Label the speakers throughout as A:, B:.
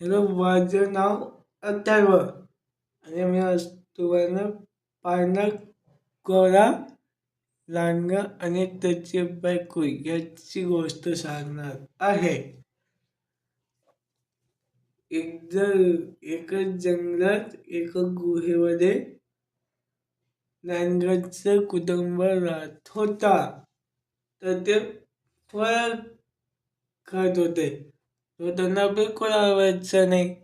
A: Hello माझं नाव अथर्व. आणि मी आज तुम्हाला पाळणा गोरा लांडगा आणि त्याची बायको याची गोष्ट सांगणार आहे. एक एकच जंगलात एका गुहेमध्ये लांडग्याचं कुटुंब राहत होता तर ते फळ खात होते. तो त्यांना बिलकुल आवडायचा नाही.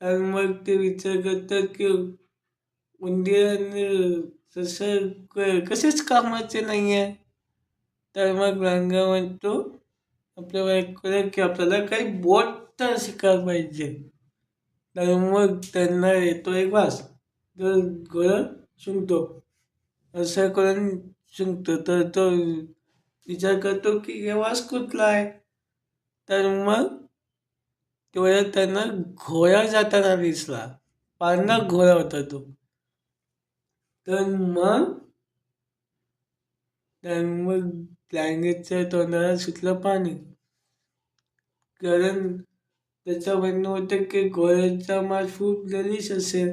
A: तर मग ते विचार करतात की उंदिरांनी तसं कसेच कामाचे नाही आहे तर मग रांगा म्हणतो आपल्या बायकोला की आपल्याला काही बोट तर शिकायला पाहिजे. तर मग त्यांना येतो एक वास. तर घोडं शिंकतो असं करून शिंकतो तर तो विचार करतो की हे वास कुठला आहे? तर मग तेवढ्यात त्यांना घोडा जाताना दिसला. पांढरा घोडा होता तो. तर मग तर मग तोंडाला सुटलं पाणी. कारण त्याचं म्हणणं होतं की घोड्याचा मास खूप जलिश असेल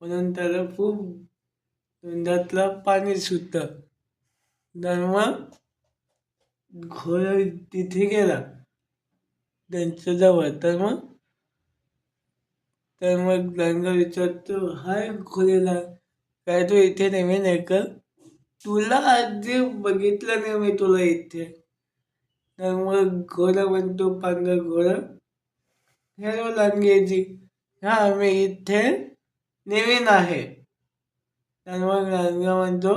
A: म्हणून त्याला खूप तोंडातला पाणी सुटतं तर मग घोडा तिथे गेला. त्यांच्याजवळ तर मग? तर मग गंगा विचारतो हाय खोलेला काय तू इथे नवीन आहे कर तुला आधी बघितलं नाही मी तुला इथे. तर मग घोडा म्हणतो पांढरा घोडा हॅलो लांडगेजी हा मी इथे नवीन आहे. तर मग लांडगा म्हणतो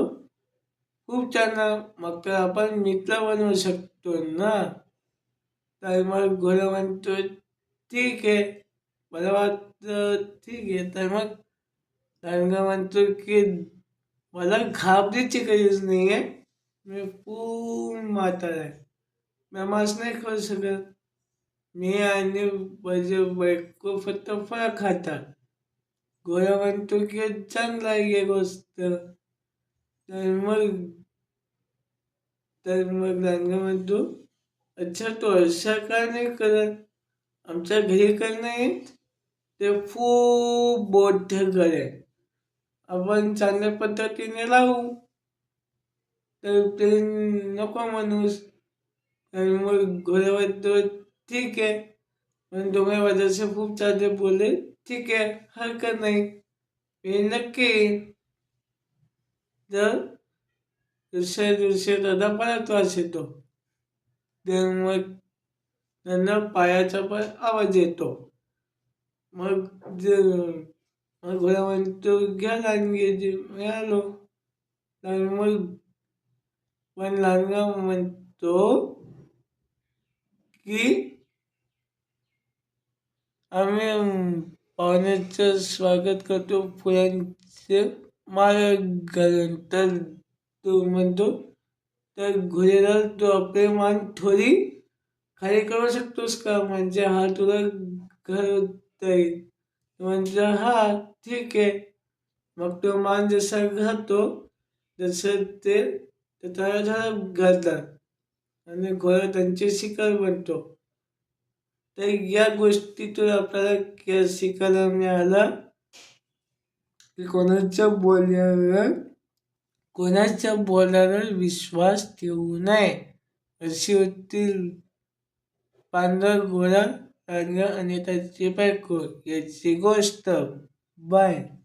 A: खूप छान मग तर आपण मित्र बनवू शकतो ना. तर मग घोडा म्हणतो ठीक आहे मला वाटतं ठीक आहे तर मग लांडगा म्हणतो की मला घाबरीची गरज नाही आहे मी पूर्ण म्हातार आहे मी नाही करू शकत मी आणि माझे बायको फक्त फळ खातात घोडा म्हणतो की चांगला आहे गोष्ट तर मग तर मग लांडगा म्हणतो अच्छा तो अशा का नाही करत? आमच्या घरी काय नाही ते खूप बौद्ध घर आहे आपण चांगल्या पद्धतीने लावू तर ते नको माणूस आणि मग घोड्यावर ठीक आहे. पण तुम्ही माझ्याशी खूप चांगले बोलले. ठीक आहे हरकत नाही. मी नक्की तर दुसऱ्या दिवशी दादा परत वास येतो तर मग त्यांना पायाचा पण आवाज येतो मग ज मग घोडा म्हणतो घ्या लांडगे मिळालो आणि मग पण लांडगा म्हणतो की आम्ही पाहुण्याचं स्वागत करतो. फुलांचे माळ घालून तर तो म्हणतो तर घोड्याला तू आपले मान थोडी खाली करू शकतोस का? म्हणजे हा तुला घालवता येईल म्हणजे हा ठीक आहे. मग तो मान जसा घालतो तसं ते त्याला त्याला घालतात. आणि घोडा त्यांची शिकार बनतो. तर या गोष्टीतून आपल्याला शिकायला मिळाला? की कोणाच्या बोलण्यावर कोणाच्या बोलण्यावर विश्वास ठेवू नये? अशी होती पांढरा घोडा आणि त्याची बायको याची गोष्ट. बाय.